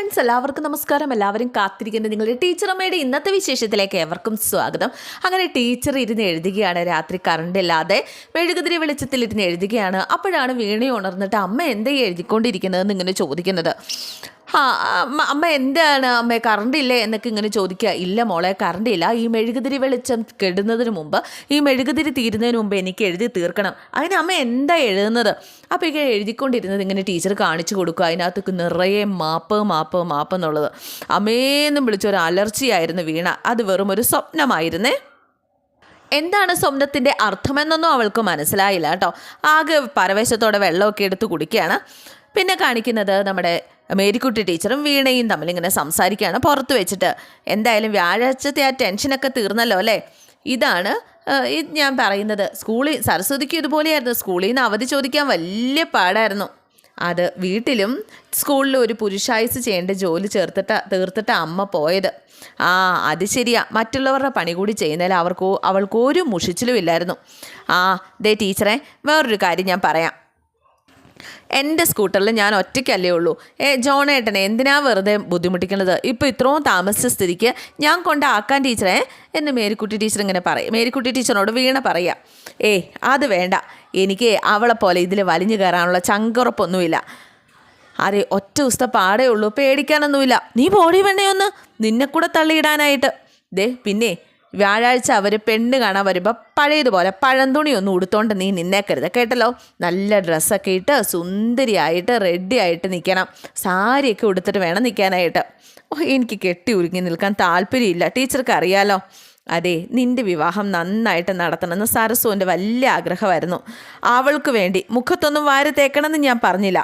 Friends എല്ലാവർക്കും നമസ്കാരം. എല്ലാവരും കാത്തിരിക്കുന്ന. നിങ്ങളുടെ ടീച്ചറമ്മയുടെ ഇന്നത്തെ വിശേഷത്തിലേക്ക് ഏവർക്കും സ്വാഗതം. അങ്ങനെ ടീച്ചർ ഇരുന്ന് എഴുതുകയാണ്. രാത്രി കറണ്ട് ഇല്ലാതെ മെഴുകുതിരി വെളിച്ചത്തിൽ ഇരുന്ന് എഴുതുകയാണ്. അപ്പോഴാണ് വീണി ഉണർന്നിട്ട് അമ്മ എന്താ ഈ എഴുതിക്കൊണ്ടിരിക്കുന്നതെന്ന് ഇങ്ങനെ ചോദിക്കുന്നത്. ആ അമ്മ അമ്മ എന്താണ്? അമ്മ കറണ്ട് ഇല്ലേ? എന്നൊക്കെ ഇങ്ങനെ ചോദിക്കുക. ഇല്ല മോളെ കറണ്ട് ഇല്ല. ഈ മെഴുകുതിരി വെളിച്ചം കെടുന്നതിന് മുമ്പ് ഈ മെഴുകുതിരി തീരുന്നതിന് മുമ്പ് എനിക്ക് എഴുതി തീർക്കണം. അതിന് അമ്മ എന്താ എഴുതുന്നത്? അപ്പോൾ ഇങ്ങനെ എഴുതിക്കൊണ്ടിരുന്നത് ഇങ്ങനെ ടീച്ചർ കാണിച്ചു കൊടുക്കുക അതിനകത്ത് നിറയെ മാപ്പ് മാപ്പ് മാപ്പ് എന്നുള്ളത്. അമ്മേന്നും വിളിച്ചൊരു അലർച്ചയായിരുന്നു വീണ. അത് വെറും ഒരു സ്വപ്നമായിരുന്നേ. എന്താണ് സ്വപ്നത്തിന്റെ അർത്ഥമെന്നൊന്നും അവൾക്ക് മനസ്സിലായില്ല കേട്ടോ. ആകെ പരവേശത്തോടെ വെള്ളമൊക്കെ എടുത്ത് കുടിക്കുകയാണ്. പിന്നെ കാണിക്കുന്നത് നമ്മുടെ മേരിക്കുട്ടി ടീച്ചറും വീണയും തമ്മിൽ ഇങ്ങനെ സംസാരിക്കുകയാണ്. പുറത്ത് വെച്ചിട്ട് എന്തായാലും വ്യാഴാഴ്ചത്തെ ആ ടെൻഷനൊക്കെ തീർന്നല്ലോ അല്ലേ? ഇതാണ് ഇത് ഞാൻ പറയുന്നത്. സ്കൂളിൽ സരസ്വതിക്ക് ഇതുപോലെയായിരുന്നു. സ്കൂളിൽ നിന്ന് അവധി ചോദിക്കാൻ വലിയ പാടായിരുന്നു. അത് വീട്ടിലും സ്കൂളിലും ഒരു പുരുഷായുസ് ചെയ്യേണ്ട ജോലി ചേർത്തിട്ട് തീർത്തിട്ട് അമ്മ പോയത്. ആ അത് ശരിയാ. മറ്റുള്ളവരുടെ പണി കൂടി ചെയ്യുന്നതിൽ അവർക്ക് അവൾക്ക് ഒരു മുഷിച്ചിലും ഇല്ലായിരുന്നു ആ ദേ ടീച്ചറെ വേറൊരു കാര്യം ഞാൻ പറയാം. എന്റെ സ്കൂട്ടറിൽ ഞാൻ ഒറ്റയ്ക്കല്ലേ ഉള്ളൂ. ഏ ജോണേട്ടനെ എന്തിനാ വെറുതെ ബുദ്ധിമുട്ടിക്കുന്നത്? ഇപ്പോൾ ഇത്രയും താമസിച്ച സ്ഥിതിക്ക് ഞാൻ കൊണ്ട് ആക്കാൻ ടീച്ചറെ എന്ന് മേരിക്കുട്ടി ടീച്ചർ ഇങ്ങനെ പറയും. മേരിക്കുട്ടി ടീച്ചറിനോട് വീണ പറയാം. ഏ അത് വേണ്ട. എനിക്ക് അവളെ പോലെ ഇതിൽ വലിഞ്ഞു കയറാനുള്ള ചങ്കുറപ്പൊന്നുമില്ല. അതെ ഒറ്റ ദിവസത്തെ പാടേ ഉള്ളൂ. പേടിക്കാനൊന്നുമില്ല. നീ പോടി ഒന്ന്. നിന്നെ കൂടെ തള്ളിയിടാനായിട്ട്. ദേ പിന്നെ വ്യാഴാഴ്ച അവർ പെണ്ണ് കാണാൻ വരുമ്പോൾ പഴയതുപോലെ പഴന്തുണിയൊന്നും ഉടുത്തോണ്ട് നീ നിന്നേക്കരുത് കേട്ടല്ലോ? നല്ല ഡ്രസ്സൊക്കെ ഇട്ട് സുന്ദരിയായിട്ട് റെഡി ആയിട്ട് നിൽക്കണം സാരിയൊക്കെ ഉടുത്തിട്ട് വേണം നിൽക്കാനായിട്ട് ഓ എനിക്ക് കെട്ടി ഉരുങ്ങി നിൽക്കാൻ താല്പര്യമില്ല. ടീച്ചർക്ക് അറിയാലോ? അതെ നിന്റെ വിവാഹം നന്നായിട്ട് നടത്തണമെന്ന് സരസുവിന്റെ വലിയ ആഗ്രഹമായിരുന്നു. അവൾക്ക് വേണ്ടി മുഖത്തൊന്നും വാരി തേക്കണമെന്ന് ഞാൻ പറഞ്ഞില്ല.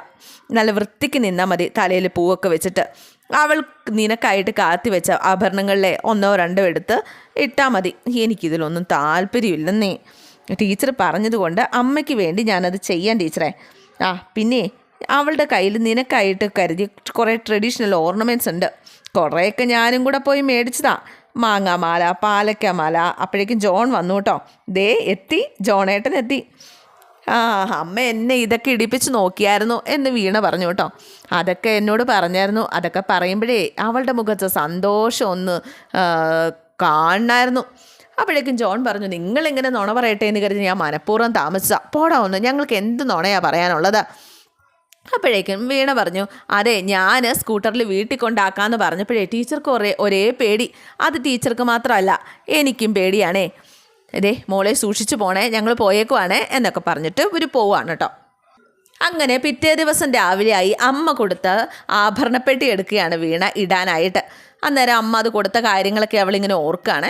നല്ല വൃത്തിക്ക് നിന്നാൽ മതി തലയിൽ പൂവൊക്കെ വെച്ചിട്ട്. അവൾ നിനക്കായിട്ട് കാത്തി വെച്ച ആഭരണങ്ങളിലെ ഒന്നോ രണ്ടോ എടുത്ത് ഇട്ടാൽ മതി. എനിക്കിതിലൊന്നും താല്പര്യമില്ലെന്നേ. ടീച്ചർ പറഞ്ഞതുകൊണ്ട് അമ്മയ്ക്ക് വേണ്ടി ഞാനത് ചെയ്യാൻ ടീച്ചറെ. ആ പിന്നെ അവളുടെ കയ്യിൽ നിനക്കായിട്ട് കരുതി കുറേ ട്രഡീഷണൽ ഓർണമെന്റ്സ് ഉണ്ട്. കുറേയൊക്കെ ഞാനും കൂടെ പോയി മേടിച്ചതാ. മാങ്ങാമാല പാലക്കമാല അപ്പോഴേക്കും ജോൺ വന്നു കേട്ടോ. ദേ എത്തി. ജോണേട്ടൻ എത്തി. ആ അമ്മ എന്നെ ഇതൊക്കെ ഇടിപ്പിച്ച് നോക്കിയായിരുന്നു എന്ന് വീണ പറഞ്ഞു കേട്ടോ. അതൊക്കെ എന്നോട് പറഞ്ഞായിരുന്നു. അതൊക്കെ പറയുമ്പോഴേ അവളുടെ മുഖത്ത് സന്തോഷം ഒന്ന് കാണണമായിരുന്നു അപ്പോഴേക്കും ജോൺ പറഞ്ഞു നിങ്ങളിങ്ങനെ നുണ പറയട്ടെ എന്ന് കരുതി ഞാൻ മനഃപൂർവം താമസിച്ച. പോടാ ഒന്ന് ഞങ്ങൾക്ക് എന്ത് നുണയാ പറയാനുള്ളത്? അപ്പോഴേക്കും വീണ പറഞ്ഞു അതെ ഞാൻ സ്കൂട്ടറിൽ വീട്ടിൽ കൊണ്ടാക്കാമെന്ന് പറഞ്ഞപ്പോഴേ ടീച്ചർക്ക് ഒരേ ഒരേ പേടി. അത് ടീച്ചർക്ക് മാത്രമല്ല എനിക്കും പേടിയാണേ. അതെ മോളെ സൂക്ഷിച്ചു പോണേ ഞങ്ങൾ പോയേക്കുവാണേ എന്നൊക്കെ പറഞ്ഞിട്ട് ഇവർ പോവാണ് കേട്ടോ. അങ്ങനെ പിറ്റേ ദിവസം രാവിലെയായി അമ്മ കൊടുത്ത ആഭരണപ്പെട്ടി എടുക്കുകയാണ് വീണ ഇടാനായിട്ട്. അന്നേരം അമ്മ അത് കൊടുത്ത കാര്യങ്ങളൊക്കെ അവളിങ്ങനെ ഓർക്കുകയാണ്.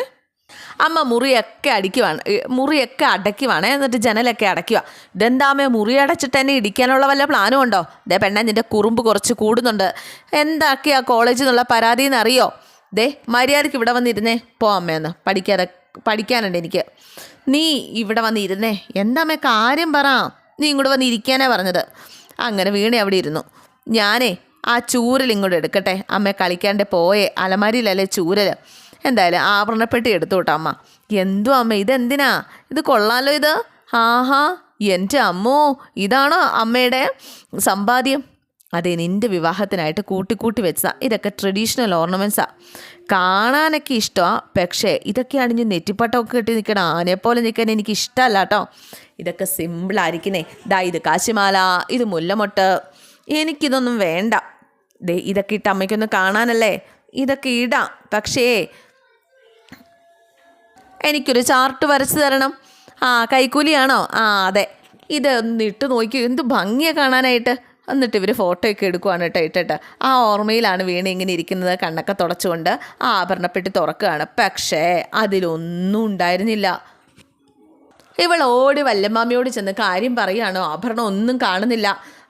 അമ്മ മുറിയൊക്കെ അടിക്കുവാണ് മുറിയൊക്കെ അടയ്ക്കുവാണ് എന്നിട്ട് ജനലൊക്കെ അടയ്ക്കുക ഇതെന്താമേ മുറി അടച്ചിട്ട് തന്നെ ഇടിക്കാനുള്ള വല്ല പ്ലാനും ഉണ്ടോ? ദേ പെണ്ണ നിന്റെ കുറുമ്പ് കുറച്ച് കൂടുന്നുണ്ട്. എന്താക്കിയാ കോളേജിൽ നിന്നുള്ള പരാതി എന്നറിയോ ദേ മര്യാദയ്ക്ക് ഇവിടെ വന്നിരുന്നേ. പോ അമ്മയെന്ന് പഠിക്കാതെ പഠിക്കാനുണ്ട് എനിക്ക്. നീ ഇവിടെ വന്നിരുന്നേ. എന്താമേ കാര്യം പറ. നീ ഇങ്ങോട്ട് വന്ന് ഇരിക്കാനാ പറഞ്ഞത്. അങ്ങനെ വീണ അവിടെ ഇരുന്നു. ഞാനേ ആ ചൂരൽ ഇങ്ങോട്ട് എടുക്കട്ടെ. അമ്മ കളിക്കാണ്ട് പോയേ. അലമാരിയിലല്ലേ ചൂരൽ എന്തായാലും ആഭരണപ്പെട്ടി എടുത്തു കേട്ടോ അമ്മ. എന്തു അമ്മ ഇതെന്തിനാ? ഇത് കൊള്ളാലോ ഇത്? ആഹാ എന്റെ അമ്മോ ഇതാണോ അമ്മയുടെ സമ്പാദ്യം? അതെ നിന്റെ വിവാഹത്തിനായിട്ട് കൂട്ടിക്കൂട്ടി വെച്ചതാ. ഇതൊക്കെ ട്രഡീഷണൽ ഓർണമെൻസാ കാണാനൊക്കെ ഇഷ്ടമാണ് പക്ഷേ ഇതൊക്കെ അണിഞ്ഞ് നെറ്റിപ്പട്ടമൊക്കെ കെട്ടി നിൽക്കണം ആനയെപ്പോലെ നിൽക്കാൻ എനിക്ക് ഇഷ്ടമല്ല കേട്ടോ ഇതൊക്കെ സിമ്പിളായിരിക്കണേ ദാ ഇത് കാശിമാല ഇത് മുല്ലമൊട്ട്. എനിക്കിതൊന്നും വേണ്ട. ദേ ഇതൊക്കെ ഇട്ട് അമ്മയ്ക്കൊന്ന് കാണാനല്ലേ? ഇതൊക്കെ ഇടാം. പക്ഷേ എനിക്കൊരു ചാർട്ട് വരച്ച് തരണം. ആ കൈക്കൂലിയാണോ? ആ അതെ. ഇത് ഒന്ന് ഇട്ട് നോക്കി എന്ത് ഭംഗിയാണ് കാണാനായിട്ട്. എന്നിട്ട് ഇവർ ഫോട്ടോ ഒക്കെ എടുക്കുവാണ് കേട്ടോ ഇട്ടിട്ട്. ആ ഓർമ്മയിലാണ് വീണ ഇങ്ങനെ ഇരിക്കുന്നത്. കണ്ണൊക്കെ തുടച്ചുകൊണ്ട് ആ ആഭരണപ്പെട്ടി തുറക്കുകയാണ്. പക്ഷേ അതിലൊന്നും ഉണ്ടായിരുന്നില്ല. ഇവൾ ഓടി വല്ലമ്മാമിയോട് ചെന്ന് കാര്യം പറയുകയാണോ. ആഭരണം ഒന്നും കാണുന്നില്ല.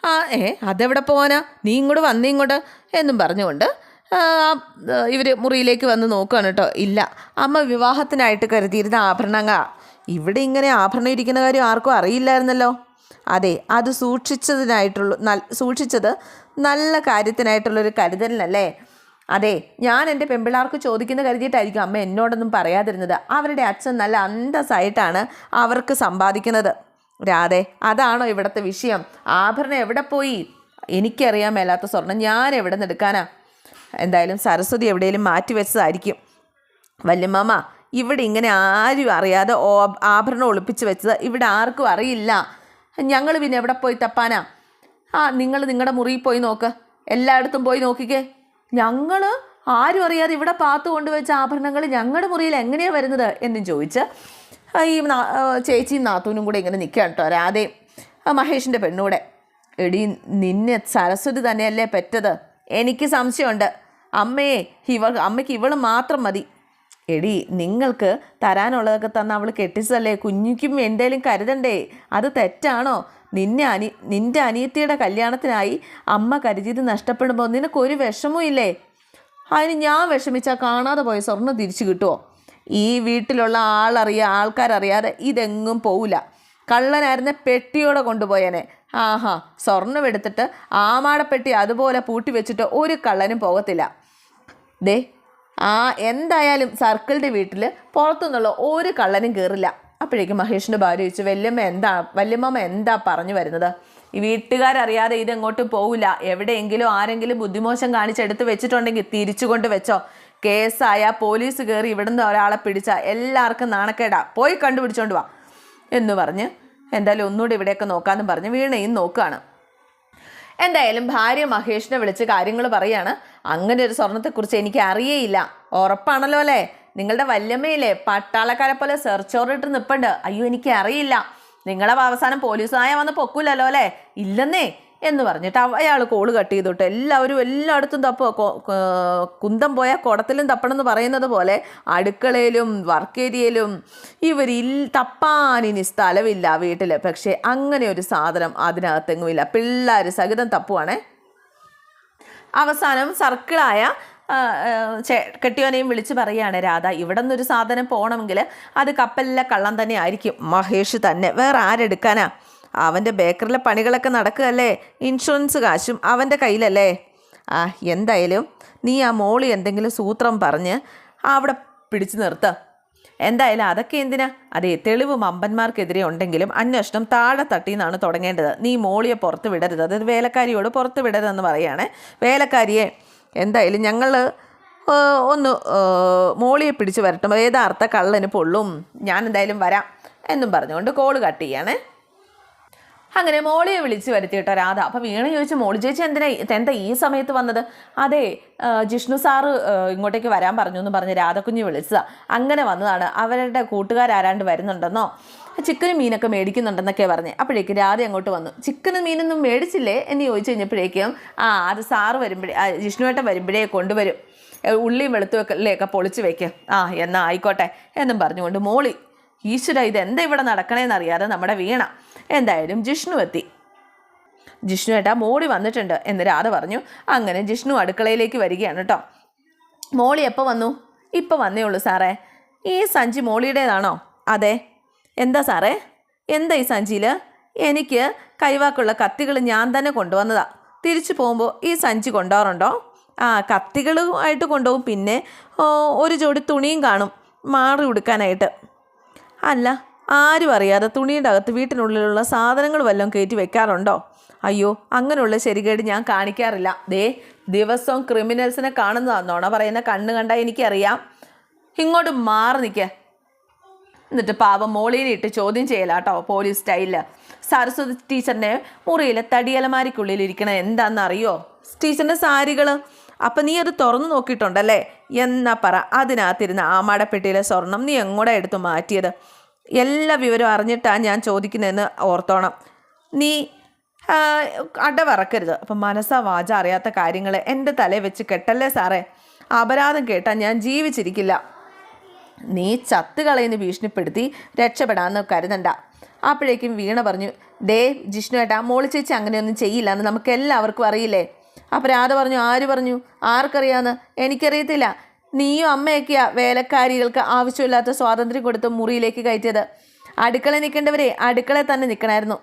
ആ ഏ അതെവിടെ പോവാനാ? നീ ഇങ്ങോട്ട് വന്നേ ഇങ്ങോട്ട് എന്നും പറഞ്ഞുകൊണ്ട് ഇവർ മുറിയിലേക്ക് വന്ന് നോക്കുകയാണ് കേട്ടോ. ഇല്ല അമ്മ വിവാഹത്തിനായിട്ട് കരുതിയിരുന്ന ആഭരണങ്ങ. ഇവിടെ ഇങ്ങനെ ആഭരണം ഇരിക്കുന്ന കാര്യം ആർക്കും അറിയില്ലായിരുന്നല്ലോ. അതെ അത് സൂക്ഷിച്ചതിനായിട്ടുള്ള സൂക്ഷിച്ചത് നല്ല കാര്യത്തിനായിട്ടുള്ളൊരു കരുതലിനല്ലേ? അതെ ഞാൻ എന്റെ പെമ്പിള്ളാർക്ക് ചോദിക്കുന്ന കരുതിയിട്ടായിരിക്കും അമ്മ എന്നോടൊന്നും പറയാതിരുന്നത്. അവരുടെ അച്ഛൻ നല്ല അന്തസ്സായിട്ടാണ് അവർക്ക് സമ്പാദിക്കുന്നത്. രാധെ അതാണോ ഇവിടുത്തെ വിഷയം? ആഭരണം എവിടെ പോയി? എനിക്കറിയാൻ മേലാത്ത സ്വർണം ഞാൻ എവിടെ നിന്ന് എന്തായാലും സരസ്വതി എവിടെയെങ്കിലും മാറ്റി വെച്ചതായിരിക്കും. വല്യമ്മ ഇവിടെ ഇങ്ങനെ ആരും അറിയാതെ ആഭരണം ഒളിപ്പിച്ച് വെച്ചത് ഇവിടെ ആർക്കും അറിയില്ല. ഞങ്ങൾ പിന്നെ എവിടെ പോയി തപ്പാനാ? ആ നിങ്ങൾ നിങ്ങളുടെ മുറിയിൽ പോയി നോക്ക്. എല്ലായിടത്തും പോയി നോക്കിക്കേ. ഞങ്ങൾ ആരും അറിയാതെ ഇവിടെ പാത്തു കൊണ്ടുവച്ച ആഭരണങ്ങൾ ഞങ്ങളുടെ മുറിയിൽ എങ്ങനെയാണ് വരുന്നത് എന്നും ചോദിച്ച് ഈ ചേച്ചിയും നാത്തൂനും കൂടെ ഇങ്ങനെ നിൽക്കുകയാണ് കേട്ടോ രാധയും മഹേഷിന്റെ പെണ്ണൂടെ. എടി നിന്നെ സരസ്വതി തന്നെയല്ലേ പെറ്റത്? എനിക്ക് സംശയമുണ്ട്. അമ്മയെ ഇവൾ അമ്മയ്ക്ക് ഇവൾ മാത്രം മതി. എടി നിങ്ങൾക്ക് തരാനുള്ളതൊക്കെ തന്ന അവൾ കെട്ടിച്ചതല്ലേ? കുഞ്ഞിക്കും എന്തേലും കരുതണ്ടേ? അത് തെറ്റാണോ? നിന്നെ അനി നിന്റെ അനിയത്തിയുടെ കല്യാണത്തിനായി അമ്മ കരുതിയത് നഷ്ടപ്പെടുമ്പോൾ നിനക്കൊരു വിഷമവും ഇല്ലേ? അതിന് ഞാൻ വിഷമിച്ചാൽ കാണാതെ പോയ സ്വർണം തിരിച്ചു കിട്ടുമോ ഈ വീട്ടിലുള്ള ആളറിയ ആൾക്കാരറിയാതെ ഇതെങ്ങും പോവില്ല കള്ളനായിരുന്ന പെട്ടിയോടെ കൊണ്ടുപോയേനെ. ആഹാ സ്വർണം എടുത്തിട്ട് ആമാടപ്പെട്ടി അതുപോലെ പൂട്ടി വെച്ചിട്ട് ഒരു കള്ളനും പോകത്തില്ല. ദേ ആ എന്തായാലും സർക്കിളിന്റെ വീട്ടിൽ പുറത്തുനിന്നുള്ള ഒരു കള്ളനും കയറില്ല അപ്പോഴേക്കും മഹേഷിന്റെ ഭാര്യ ചോദിച്ചു വല്യമ്മ എന്താ വല്യമ്മ എന്താ പറഞ്ഞു വരുന്നത്? ഈ വീട്ടുകാരറിയാതെ ഇതെങ്ങോട്ട് പോവില്ല. എവിടെയെങ്കിലും ആരെങ്കിലും ബുദ്ധിമോശം കാണിച്ചെടുത്ത് വെച്ചിട്ടുണ്ടെങ്കിൽ തിരിച്ചു കൊണ്ട് വെച്ചോ. കേസായ പോലീസ് കയറി ഇവിടുന്ന് ഒരാളെ പിടിച്ചാൽ എല്ലാവർക്കും നാണക്കേടാ. പോയി കണ്ടുപിടിച്ചോണ്ട് വാ. എന്ന് പറഞ്ഞ് എന്തായാലും ഒന്നുകൂടി ഇവിടെയൊക്കെ നോക്കാമെന്ന് പറഞ്ഞ് വീണയും നോക്കുകയാണ് എന്തായാലും ഭാര്യ മഹേഷിനെ വിളിച്ച് കാര്യങ്ങൾ പറയാണ്. അങ്ങനെ ഒരു സ്വർണത്തെക്കുറിച്ച് എനിക്ക് അറിയേയില്ല ഉറപ്പാണല്ലോ അല്ലേ? നിങ്ങളുടെ വല്യമ്മയില്ലേ പട്ടാളക്കാരെ പോലെ സെർച്ച് ഓറിട്ട് നിൽപ്പുണ്ട് അയ്യോ എനിക്ക് അറിയില്ല നിങ്ങളെ അവസാനം പോലീസായ വന്ന് പൊക്കൂലല്ലോ അല്ലേ? ഇല്ലെന്നേ എന്ന് പറഞ്ഞിട്ട് അയാൾ കോൾ കട്ട് ചെയ്തിട്ട് എല്ലാവരും എല്ലായിടത്തും തപ്പോ കുന്തം പോയ കുടത്തിലും തപ്പണമെന്ന് പറയുന്നത് പോലെ അടുക്കളയിലും വർക്ക് ഏരിയയിലും ഇവർ ഇനി സ്ഥലമില്ല വീട്ടിൽ പക്ഷേ അങ്ങനെ ഒരു സാധനം അതിനകത്തെങ്ങുമില്ല പിള്ളേർ സഹിതം തപ്പുവാണേ. അവസാനം സർക്കിളായ കെട്ടിയോനെയും വിളിച്ച് പറയുകയാണ് രാധ ഇവിടെ നിന്നൊരു സാധനം പോകണമെങ്കിൽ അത് കപ്പലിലെ കള്ളം തന്നെ ആയിരിക്കും. മഹേഷ് തന്നെ. വേറെ ആരെടുക്കാനാ? അവന്റെ ബേക്കറിലെ പണികളൊക്കെ നടക്കുകയല്ലേ? ഇൻഷുറൻസ് കാശും അവന്റെ കയ്യിലല്ലേ? ആ എന്തായാലും നീ ആ മോളി എന്തെങ്കിലും സൂത്രം പറഞ്ഞ് അവിടെ പിടിച്ചു നിർത്ത. എന്തായാലും അതൊക്കെ എന്തിനാ? അതേ തെളിവ് മമ്പന്മാർക്കെതിരെ ഉണ്ടെങ്കിലും അന്വേഷണം താഴെ തട്ടിന്നാണ് തുടങ്ങേണ്ടത്. നീ മോളിയെ പുറത്ത് വിടരുത്. അതായത് വേലക്കാരിയോട് പുറത്ത് വിടരുതെന്ന് പറയുകയാണ് വേലക്കാരിയെ എന്തായാലും ഞങ്ങൾ ഒന്ന് മോളിയെ പിടിച്ച് വരട്ടും. യഥാർത്ഥ കള്ളന് പൊള്ളും? ഞാൻ എന്തായാലും വരാം എന്നും പറഞ്ഞുകൊണ്ട് കോൾ കട്ട് ചെയ്യണേ. അങ്ങനെ മോളിയെ വിളിച്ച് വരുത്തിയിട്ടോ രാധ. അപ്പം വീണ ചോദിച്ചു മോളി ചേച്ചി എന്തിനാ എന്താ ഈ സമയത്ത് വന്നത്? അതെ ജിഷ്ണു സാറ് ഇങ്ങോട്ടേക്ക് വരാൻ പറഞ്ഞു എന്ന് പറഞ്ഞ് രാധക്കുഞ്ഞ് വിളിച്ചതാ. അങ്ങനെ വന്നതാണ്. അവരുടെ കൂട്ടുകാരാരാണ്ട് വരുന്നുണ്ടെന്നോ? ചിക്കനും മീനൊക്കെ മേടിക്കുന്നുണ്ടെന്നൊക്കെ പറഞ്ഞ്. അപ്പോഴേക്ക് രാധ അങ്ങോട്ട് വന്നു. ചിക്കനും മീനൊന്നും മേടിച്ചില്ലേ? എന്ന് ചോദിച്ചു കഴിഞ്ഞപ്പോഴേക്കും ആ അത് സാറ് വരുമ്പോഴേ ജിഷ്ണുവേട്ടൻ വരുമ്പോഴേ കൊണ്ടുവരും. ഉള്ളിയും വെളുത്തുമൊക്കെ പൊളിച്ച് വെക്കും. ആ എന്നാ ആയിക്കോട്ടെ എന്നും പറഞ്ഞുകൊണ്ട് മോളി ഈശ്വര ഇതെന്താ ഇവിടെ നടക്കണേന്ന് അറിയാതെ നമ്മുടെ വീണ. എന്തായാലും ജിഷ്ണു എത്തി. ജിഷ്ണു ഏട്ടാ മോളി വന്നിട്ടുണ്ട് എന്ന് രാധ പറഞ്ഞു. അങ്ങനെ ജിഷ്ണു അടുക്കളയിലേക്ക് വരികയാണ് കേട്ടോ. മോളി എപ്പോൾ വന്നു? ഇപ്പം വന്നേ ഉള്ളൂ സാറേ. ഈ സഞ്ചി മോളിയുടേതാണോ? അതെ. എന്താ സാറേ? എന്താ ഈ സഞ്ചിയിൽ എനിക്ക് കൈവാക്കുള്ള കത്തികൾ ഞാൻ തന്നെ കൊണ്ടുവന്നതാ. തിരിച്ചു പോകുമ്പോൾ ഈ സഞ്ചി കൊണ്ടുപോകാറുണ്ടോ ആ കത്തികളുമായിട്ട് കൊണ്ടുപോകും. പിന്നെ ഒരു ജോഡി തുണിയും കാണും. മാറി ഉടുക്കാനായിട്ട്. അല്ല ആരും അറിയാതെ തുണിയുടെ അകത്ത് വീട്ടിനുള്ളിലുള്ള സാധനങ്ങൾ വല്ലതും കയറ്റി വെക്കാറുണ്ടോ? അയ്യോ അങ്ങനെയുള്ള ശരികേട് ഞാൻ കാണിക്കാറില്ല. ദേ ദിവസവും ക്രിമിനൽസിനെ കാണുന്നതാണെന്നോണ പറയുന്ന കണ്ണ് കണ്ടാൽ എനിക്കറിയാം. ഇങ്ങോട്ട് മാറി നിൽക്കുക എന്നിട്ട് പാവം മോളിയിലിട്ട് ചോദ്യം ചെയ്യലാട്ടോ പോലീസ് സ്റ്റൈലിൽ. സരസ്വതി ടീച്ചറിന്റെ മുറിയിലെ തടിയലമാരിക്കുള്ളിൽ ഇരിക്കണ എന്താണെന്ന് അറിയോ ടീച്ചറിന്റെ സാരികൾ അപ്പം നീ അത് തുറന്നു നോക്കിയിട്ടുണ്ടല്ലേ? എന്നാ പറ അതിനകത്തിരുന്ന ആമാടപ്പെട്ടിയിലെ സ്വർണം നീ എങ്ങോട്ടാണ് എടുത്തു മാറ്റിയത്? എല്ലാ വിവരവും അറിഞ്ഞിട്ടാണ് ഞാൻ ചോദിക്കുന്നതെന്ന് ഓർത്തോണം. നീ അടവറക്കരുത്. അപ്പം മനസ്സാ വാച അറിയാത്ത കാര്യങ്ങൾ എന്റെ തലയിൽ വെച്ച് കെട്ടല്ലേ സാറേ? അപരാധം കേട്ടാൽ ഞാൻ ജീവിച്ചിരിക്കില്ല. നീ ചത്ത് കളയുന്ന ഭീഷണിപ്പെടുത്തി രക്ഷപ്പെടാമെന്ന് കരുതണ്ട. അപ്പോഴേക്കും വീണ പറഞ്ഞു ഡേ ജിഷ്ണു ഏട്ടാ മോളി ചേച്ചി അങ്ങനെയൊന്നും ചെയ്യില്ല എന്ന് നമുക്ക് എല്ലാവർക്കും അറിയില്ലേ? അപ്പം രാധ പറഞ്ഞു ആര് പറഞ്ഞു? ആർക്കറിയാമെന്ന് എനിക്കറിയത്തില്ല. നീയും അമ്മയൊക്കെയാ വേലക്കാരികൾക്ക് ആവശ്യമില്ലാത്ത സ്വാതന്ത്ര്യം കൊടുത്ത് മുറിയിലേക്ക് കയറ്റിയത്. അടുക്കള നിൽക്കേണ്ടവരെ അടുക്കള തന്നെ നിൽക്കണമായിരുന്നു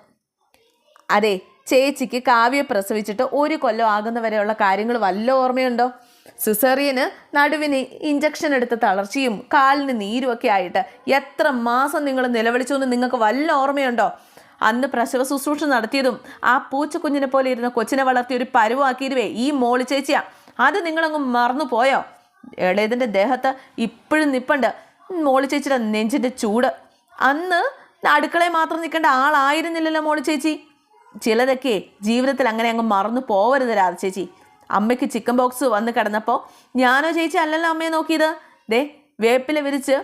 അതെ ചേച്ചിക്ക് കാവ്യ പ്രസവിച്ചിട്ട് ഒരു കൊല്ലം ആകുന്നവരെയുള്ള കാര്യങ്ങൾ വല്ല ഓർമ്മയുണ്ടോ? സിസേറിയന് നടുവിന് ഇഞ്ചക്ഷൻ എടുത്ത തളർച്ചയും കാലിന് നീരും ഒക്കെ ആയിട്ട് എത്ര മാസം നിങ്ങൾ നിലവിളിച്ചു എന്ന് നിങ്ങൾക്ക് വല്ല ഓർമ്മയുണ്ടോ? അന്ന് പ്രസവ ശുശ്രൂഷ നടത്തിയതും ആ പൂച്ചക്കുഞ്ഞിനെ പോലെ ഇരുന്ന കൊച്ചിനെ വളർത്തി ഒരു പരുവാക്കിയിരുവേ ഈ മോളി ചേച്ചിയാ. അത് നിങ്ങളങ്ങ് മറന്നു പോയോ ഇളയതിന്റെ ദേഹത്ത് ഇപ്പോഴും നിൽപ്പുണ്ട് മോളി ചേച്ചിയുടെ നെഞ്ചിന്റെ ചൂട്. അന്ന് അടുക്കളയിൽ മാത്രം നിൽക്കേണ്ട ആളായിരുന്നില്ലല്ലോ മോളി ചേച്ചി. ചിലതൊക്കെ ജീവിതത്തിൽ അങ്ങനെ അങ്ങ് മറന്നു പോവരുത് രാധ ചേച്ചി. അമ്മയ്ക്ക് ചിക്കൻ ബോക്സ് വന്ന് കിടന്നപ്പോൾ ഞാനോ ചേച്ചി അല്ലല്ലോ അമ്മയെ നോക്കിയത്. ദേ വേപ്പില വിരിച്ച്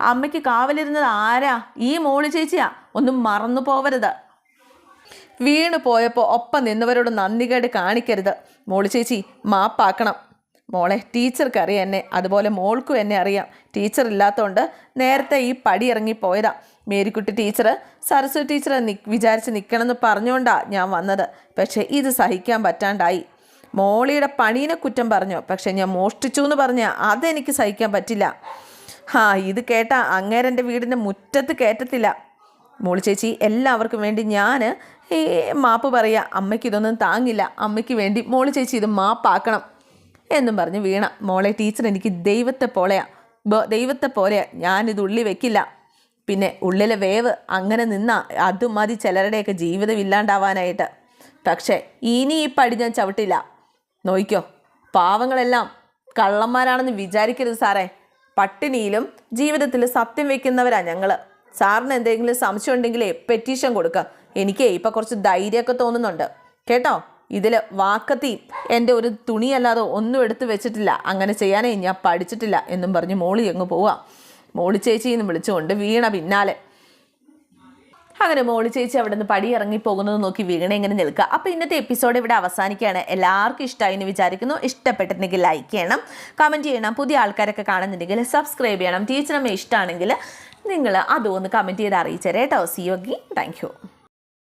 അമ്മയ്ക്ക് കാവലിരുന്നത് ആരാ? ഈ മോളി ചേച്ചിയാ. ഒന്നും മറന്നു പോവരുത്. വീണ് പോയപ്പോൾ ഒപ്പം നിന്നവരോട് നന്ദികേട് കാണിക്കരുത്. മോളി ചേച്ചി മാപ്പാക്കണം. മോളെ ടീച്ചർക്ക് അറിയാം എന്നെ. അതുപോലെ മോൾക്കും എന്നെ അറിയാം. ടീച്ചർ ഇല്ലാത്തതുകൊണ്ട് നേരത്തെ ഈ പടി ഇറങ്ങി പോയതാ. മേരിക്കുട്ടി ടീച്ചർ സരസ്വതി ടീച്ചർ നി വിചാരിച്ച് നിൽക്കണമെന്ന് പറഞ്ഞുകൊണ്ടാണ് ഞാൻ വന്നത്. പക്ഷേ ഇത് സഹിക്കാൻ പറ്റാണ്ടായി. മോളിയുടെ പണീനെ കുറ്റം പറഞ്ഞു. പക്ഷേ ഞാൻ മോഷ്ടിച്ചു എന്ന് പറഞ്ഞ അതെനിക്ക് സഹിക്കാൻ പറ്റില്ല. ആ ഇത് കേട്ട അങ്ങേരന്റെ വീടിന്റെ മുറ്റത്ത് കയറ്റത്തില്ല മോളി ചേച്ചി എല്ലാവർക്കും വേണ്ടി ഞാൻ ഈ മാപ്പ് പറയുക അമ്മയ്ക്ക് ഇതൊന്നും താങ്ങില്ല. അമ്മയ്ക്ക് വേണ്ടി മോളി ചേച്ചി ഇത് മാപ്പാക്കണം. എന്നും പറഞ്ഞ് വീണ മോളെ ടീച്ചർ എനിക്ക് ദൈവത്തെ പോലെയാ. ദൈവത്തെ പോലെയാ ഞാനിത് ഉള്ളി വെക്കില്ല. പിന്നെ ഉള്ളിലെ വേവ് അങ്ങനെ നിന്നാ അതും മതി ചിലരുടെയൊക്കെ ജീവിതം ഇല്ലാണ്ടാവാനായിട്ട്. പക്ഷേ ഇനി ഈ പടി ഞാൻ ചവിട്ടില്ല. നോയിക്കോ പാവങ്ങളെല്ലാം കള്ളന്മാരാണെന്ന് വിചാരിക്കരുത് സാറേ. പട്ടിണിയിലും ജീവിതത്തിൽ സത്യം വെക്കുന്നവരാണ് ഞങ്ങൾ സാറിന് എന്തെങ്കിലും സംശയം ഉണ്ടെങ്കിലേ പെറ്റീഷൻ കൊടുക്കുക എനിക്ക് ഇപ്പം കുറച്ച് ധൈര്യമൊക്കെ തോന്നുന്നുണ്ട്. കേട്ടോ? ഇതിൽ വാക്കത്തി എന്റെ ഒരു തുണിയല്ലാതെ ഒന്നും എടുത്ത് വെച്ചിട്ടില്ല. അങ്ങനെ ചെയ്യാനേ ഞാൻ പഠിച്ചിട്ടില്ല എന്നും പറഞ്ഞ് മോളി അങ്ങ് പോവാം. മോളി ചേച്ചി എന്ന് വിളിച്ചുകൊണ്ട് വീണ പിന്നാലെ. അങ്ങനെ മോളി ചേച്ചി അവിടെ നിന്ന് പടി ഇറങ്ങി പോകുന്നത് നോക്കി വീണ ഇങ്ങനെ നിൽക്കുക. അപ്പോൾ ഇന്നത്തെ എപ്പിസോഡ് ഇവിടെ അവസാനിക്കുകയാണ്. എല്ലാവർക്കും ഇഷ്ടമായി എന്ന് വിചാരിക്കുന്നു. ഇഷ്ടപ്പെട്ടിട്ടുണ്ടെങ്കിൽ ലൈക്ക് ചെയ്യണം. കമന്റ് ചെയ്യണം. പുതിയ ആൾക്കാരൊക്കെ കാണുന്നുണ്ടെങ്കിൽ സബ്സ്ക്രൈബ് ചെയ്യണം. ടീച്ചറമ്മ ഇഷ്ടമാണെങ്കിൽ നിങ്ങൾ അതും ഒന്ന് കമന്റ് ചെയ്ത് അറിയിച്ചേരേ കേട്ടോ. സി യോഗി താങ്ക്